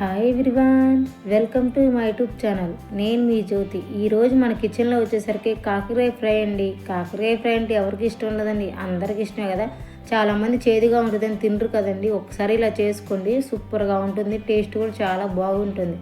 Hi everyone welcome to my YouTube channel నేను మీ జ్యోతి. ఈరోజు మన కిచెన్లో వచ్చేసరికి కాకరకాయ ఫ్రై అండి. కాకరకాయ ఫ్రై అంటే ఎవరికి ఇష్టం ఉండదండి? అందరికి ఇష్టమే కదా. చాలామంది చేదుగా ఉంటుందని తినరు కదండి. ఒకసారి ఇలా చేసుకోండి సూపర్గా ఉంటుంది టేస్ట్ కూడా చాలా బాగుంటుంది.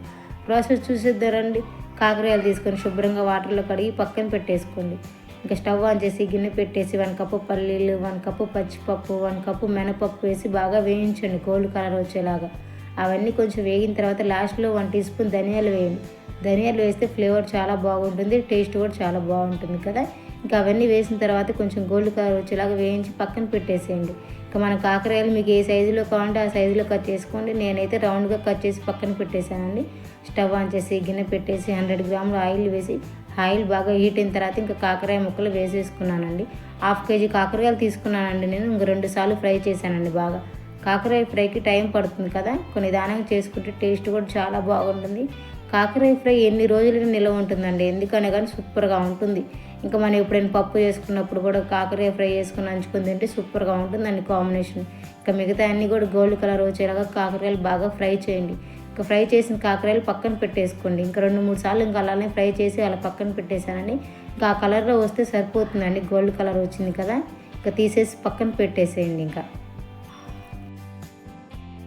ప్రాసెస్ చూసేద్దారండి కాకరకాయలు తీసుకొని శుభ్రంగా వాటర్లో కడిగి పక్కన పెట్టేసుకోండి. ఇంకా స్టవ్ ఆన్ చేసి గిన్నె పెట్టేసి వన్ కప్పు పల్లీలు వన్ కప్పు పచ్చిపప్పు వన్ కప్పు మినపప్పు వేసి బాగా వేయించండి. గోల్డ్ కలర్ వచ్చేలాగా. అవన్నీ కొంచెం వేగిన తర్వాత లాస్ట్లో వన్ టీ స్పూన్ ధనియాలు వేయండి. ధనియాలు వేస్తే ఫ్లేవర్ చాలా బాగుంటుంది టేస్ట్ కూడా చాలా బాగుంటుంది కదా. ఇంకా అవన్నీ వేసిన తర్వాత కొంచెం గోల్డ్ కలర్ వచ్చేలాగా వేయించి పక్కన పెట్టేసేయండి. ఇంకా మన కాకరకాయలు మీకు ఏ సైజులో కావాలంటే ఆ సైజులో కట్ చేసుకోండి. నేనైతే రౌండ్గా కట్ చేసి పక్కన పెట్టేశానండి. స్టవ్ ఆన్ చేసి గిన్నె పెట్టేసి హండ్రెడ్ గ్రాములు ఆయిల్ వేసి ఆయిల్ బాగా హీట్ అయిన తర్వాత ఇంకా కాకరకాయ ముక్కలు వేసేసుకున్నానండి. హాఫ్ కేజీ కాకరకాయలు తీసుకున్నానండి నేను ఇంక రెండు సార్లు ఫ్రై చేశానండి బాగా. కాకరాయ ఫ్రైకి టైం పడుతుంది కదా. కొన్ని దానం చేసుకుంటే టేస్ట్ కూడా చాలా బాగుంటుంది. కాకరాయ ఫ్రై ఎన్ని రోజులకి నిల్వ ఉంటుందండి. ఎందుకనే కానీ సూపర్గా ఉంటుంది. ఇంకా మనం ఎప్పుడైనా పప్పు చేసుకున్నప్పుడు కూడా కాకరాయ ఫ్రై చేసుకుని అంచుకుని తింటే సూపర్గా ఉంటుందండి కాంబినేషన్. ఇంకా మిగతా అన్నీ కూడా గోల్డ్ కలర్ వచ్చేలాగా కాకరాయలు బాగా ఫ్రై చేయండి. ఇంకా ఫ్రై చేసిన కాకరాయలు పక్కన పెట్టేసుకోండి. ఇంకా రెండు మూడు సార్లు ఇంకా అలానే ఫ్రై చేసి అలా పక్కన పెట్టేశానండి. ఇంకా ఆ కలర్లో వస్తే సరిపోతుందండి. గోల్డ్ కలర్ వచ్చింది కదా. ఇంకా తీసేసి పక్కన పెట్టేసేయండి ఇంకా.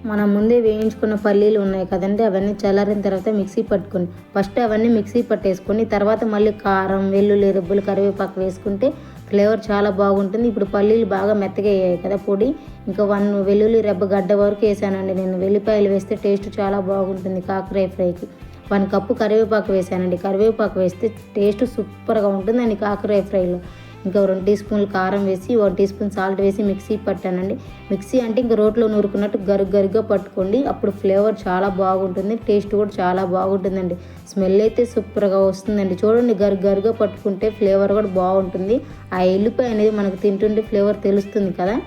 మనం ముందే వేయించుకున్న పల్లీలు ఉన్నాయి కదండి అవన్నీ చల్లారిన తర్వాత మిక్సీ పట్టుకొని ఫస్ట్ అవన్నీ మిక్సీ పట్టేసుకొని తర్వాత మళ్ళీ కారం వెల్లుల్లి రెబ్బులు కరివేపాకు వేసుకుంటే ఫ్లేవర్ చాలా బాగుంటుంది. ఇప్పుడు పల్లీలు బాగా మెత్తగా అయ్యాయి కదా పొడి. ఇంకా వన్ వెల్లుల్లి రెబ్బ గడ్డ వరకు వేసానండి నేను. వెల్లిపాయలు వేస్తే టేస్ట్ చాలా బాగుంటుంది కాకరాయ ఫ్రైకి. వన్ కప్పు కరివేపాకు వేసానండి. కరివేపాకు వేస్తే టేస్ట్ సూపర్గా ఉంటుంది అండి కాకరాయ ఫ్రైలో. ఇంకా రెండు టీ స్పూన్లు కారం వేసి వన్ టీ స్పూన్ సాల్ట్ వేసి మిక్సీ పట్టానండి. మిక్సీ అంటే ఇంకా రోట్లో నూరుకున్నట్టు గరుగు గరుగ్గా పట్టుకోండి. అప్పుడు ఫ్లేవర్ చాలా బాగుంటుంది టేస్ట్ కూడా చాలా బాగుంటుందండి. స్మెల్ అయితే సూపర్గా వస్తుందండి. చూడండి గరు గరుగ్గా పట్టుకుంటే ఫ్లేవర్ కూడా బాగుంటుంది. ఆ ఎల్లిపాయ అనేది మనకు తింటుంటే ఫ్లేవర్ తెలుస్తుంది కదా.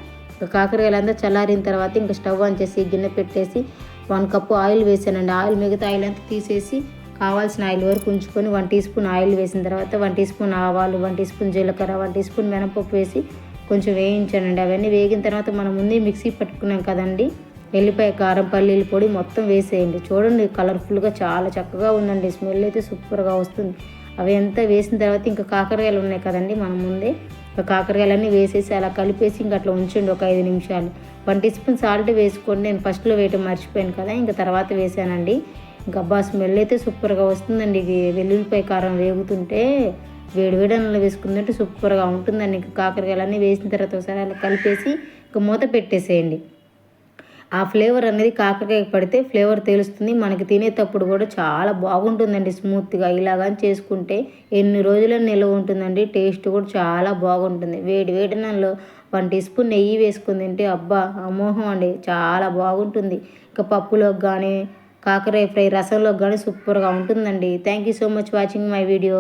కాకరకాయలంతా చల్లారిన తర్వాత ఇంకా స్టవ్ ఆన్ చేసి గిన్నె పెట్టేసి వన్ కప్పు ఆయిల్ వేసానండి. ఆయిల్ మిగతా ఆయిల్ అంతా తీసేసి కావాల్సిన ఆయిల్ వరకు ఉంచుకొని వన్ టీ స్పూన్ ఆయిల్ వేసిన తర్వాత వన్ టీ స్పూన్ ఆవాలు వన్ టీ స్పూన్ జీలకర్ర వన్ టీ స్పూన్ మినపప్పు వేసి కొంచెం వేయించానండి. అవన్నీ వేగిన తర్వాత మనం ముందే మిక్సీ పట్టుకున్నాం కదండి. వెల్లిపాయ కారం పల్లీల పొడి మొత్తం వేసేయండి. చూడండి కలర్ఫుల్గా చాలా చక్కగా ఉందండి. స్మెల్ అయితే సూపర్గా వస్తుంది. అవి అంతా వేసిన తర్వాత ఇంకా కాకరకాయలు ఉన్నాయి కదండి మనం ముందే. ఇంకా కాకరకాయలన్నీ వేసేసి అలా కలిపేసి ఇంకా అట్లా ఉంచండి ఒక ఐదు నిమిషాలు. వన్ టీ స్పూన్ సాల్ట్ వేసుకోండి. నేను ఫస్ట్లో వేయటం మర్చిపోయాను కదా. ఇంకా తర్వాత వేసానండి. గబ్బా స్మెల్ అయితే సూపర్గా వస్తుందండి. ఇది వెల్లుల్లిపాయ కారం వేగుతుంటే వేడివేడి వేడి అన్నంలో వేసుకుందంటే సూపర్గా ఉంటుందండి. ఇంకా కాకరకాయలన్నీ వేసిన తర్వాత ఒకసారి అలా కలిపేసి ఇంకా మూత పెట్టేసేయండి. ఆ ఫ్లేవర్ అనేది కాకరకాయ పడితే ఫ్లేవర్ తెలుస్తుంది. మనకి తినేటప్పుడు కూడా చాలా బాగుంటుందండి. స్మూత్గా ఇలాగా చేసుకుంటే ఎన్ని రోజుల నిల్వ ఉంటుందండి. టేస్ట్ కూడా చాలా బాగుంటుంది. వేడి వేడి నన్ను వన్ టీ స్పూన్ నెయ్యి వేసుకుని తింటే అబ్బా అమోహం అండి. చాలా బాగుంటుంది. ఇంకా పప్పులోకి కానీ కాకరాయ ఫ్రై రసంలో కానీ సూపర్గా ఉంటుందండి. Thank you so much watching my video